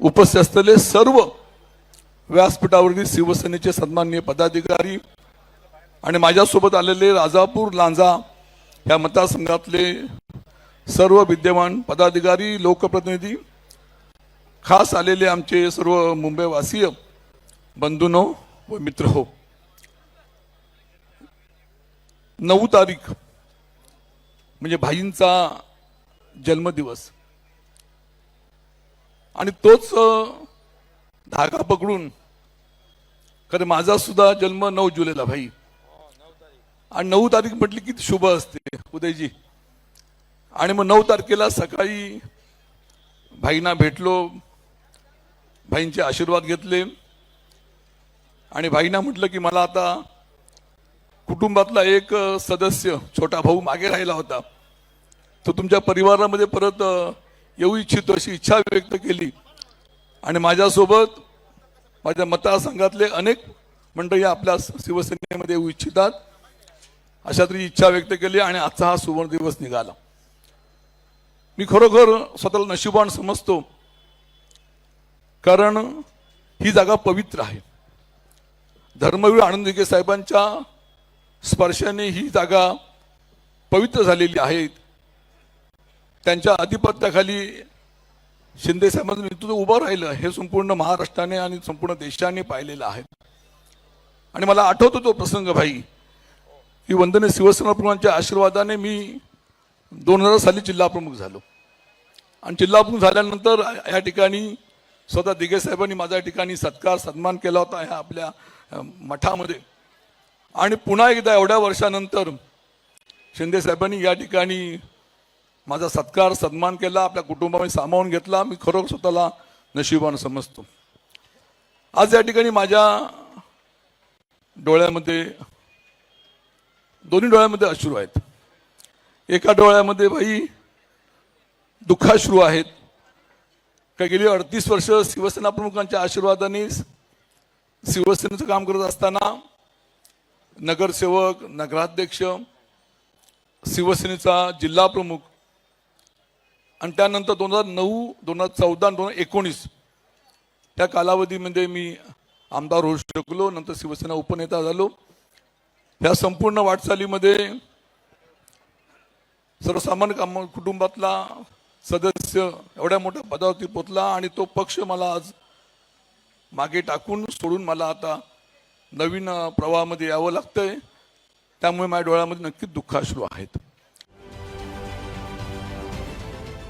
उपस्थित असलेले सर्व व्यासपीठावरील शिवसेनेचे सन्माननीय पदाधिकारी आणि माझ्यासोबत आलेले राजापूर लांजा या मतदारसंघातले सर्व विद्यमान पदाधिकारी लोकप्रतिनिधी खास आलेले आमचे सर्व मुंबईवासीय बंधूनो व मित्र हो. नऊ तारीख म्हणजे भाईंचा जन्मदिवस. आणि तोच धागा पकडून खरं माझा सुद्धा जन्म नऊ जुलैला भाई. आणि नऊ तारीख म्हटली की शुभ असते उदयजी. आणि मग नऊ तारखेला सकाळी भाईंना भेटलो भाईंचे आशीर्वाद घेतले. आणि भाईंना म्हटलं की मला आता कुटुंबातला एक सदस्य छोटा भाऊ मागे राहिला होता. तो तुमच्या परिवारामध्ये परत येऊ इच्छितो अशी इच्छा व्यक्त केली. आणि माझ्यासोबत माझ्या मतदारसंघातले अनेक मंडळी आपल्या शिवसेनेमध्ये येऊ इच्छितात अशा तरी इच्छा व्यक्त केली आणि आजचा हा सुवर्ण दिवस निघाला. मी खरोखर स्वतःला नशिबान समजतो कारण ही जागा पवित्र आहे. धर्मवीर आनंद साहेबांच्या स्पर्शाने ही जागा पवित्र झालेली आहे. त्यांच्या आधिपत्याखाली शिंदे साहेबांचं नेतृत्व उभं राहिलं हे संपूर्ण महाराष्ट्राने आणि संपूर्ण देशाने पाहिलेलं आहे. आणि मला आठवतो तो प्रसंग भाई. की वंदने शिवसेना आशीर्वादाने मी दोन हजार साली जिल्हाप्रमुख झालो. आणि जिल्हाप्रमुख झाल्यानंतर या ठिकाणी स्वतः दिघे साहेबांनी माझ्या ठिकाणी सत्कार सन्मान केला होता ह्या आपल्या मठामध्ये. आणि पुन्हा एकदा एवढ्या वर्षानंतर शिंदे साहेबांनी या ठिकाणी माझा सत्कार सन्मान केला आपल्या कुटुंबामध्ये सामावून घेतला मी खरोखर स्वतःला नशिबान समजतो. आज या ठिकाणी माझ्या डोळ्यामध्ये दोन्ही डोळ्यामध्ये अश्रू आहेत. एका डोळ्यामध्ये बाई दुःखाश्रू आहेत. का गेली अडतीस वर्ष शिवसेना प्रमुखांच्या आशीर्वादाने शिवसेनेचं काम करत असताना नगरसेवक नगराध्यक्ष शिवसेनेचा जिल्हा प्रमुख आणि त्यानंतर दोन हजार नऊ दोन हजार चौदा दोन हजार एकोणीस. त्या कालावधीमध्ये मी आमदार होऊ शकलो नंतर शिवसेना उपनेता झालो. ह्या संपूर्ण वाटचालीमध्ये सर्वसामान्य काम कुटुंबातला सदस्य एवढ्या मोठ्या पदावरती पोचला आणि तो पक्ष मला आज मागे टाकून सोडून मला आता नवीन प्रवाहामध्ये यावं लागतंय. त्यामुळे माझ्या डोळ्यामध्ये नक्कीच दुःखाश्रू आहेत.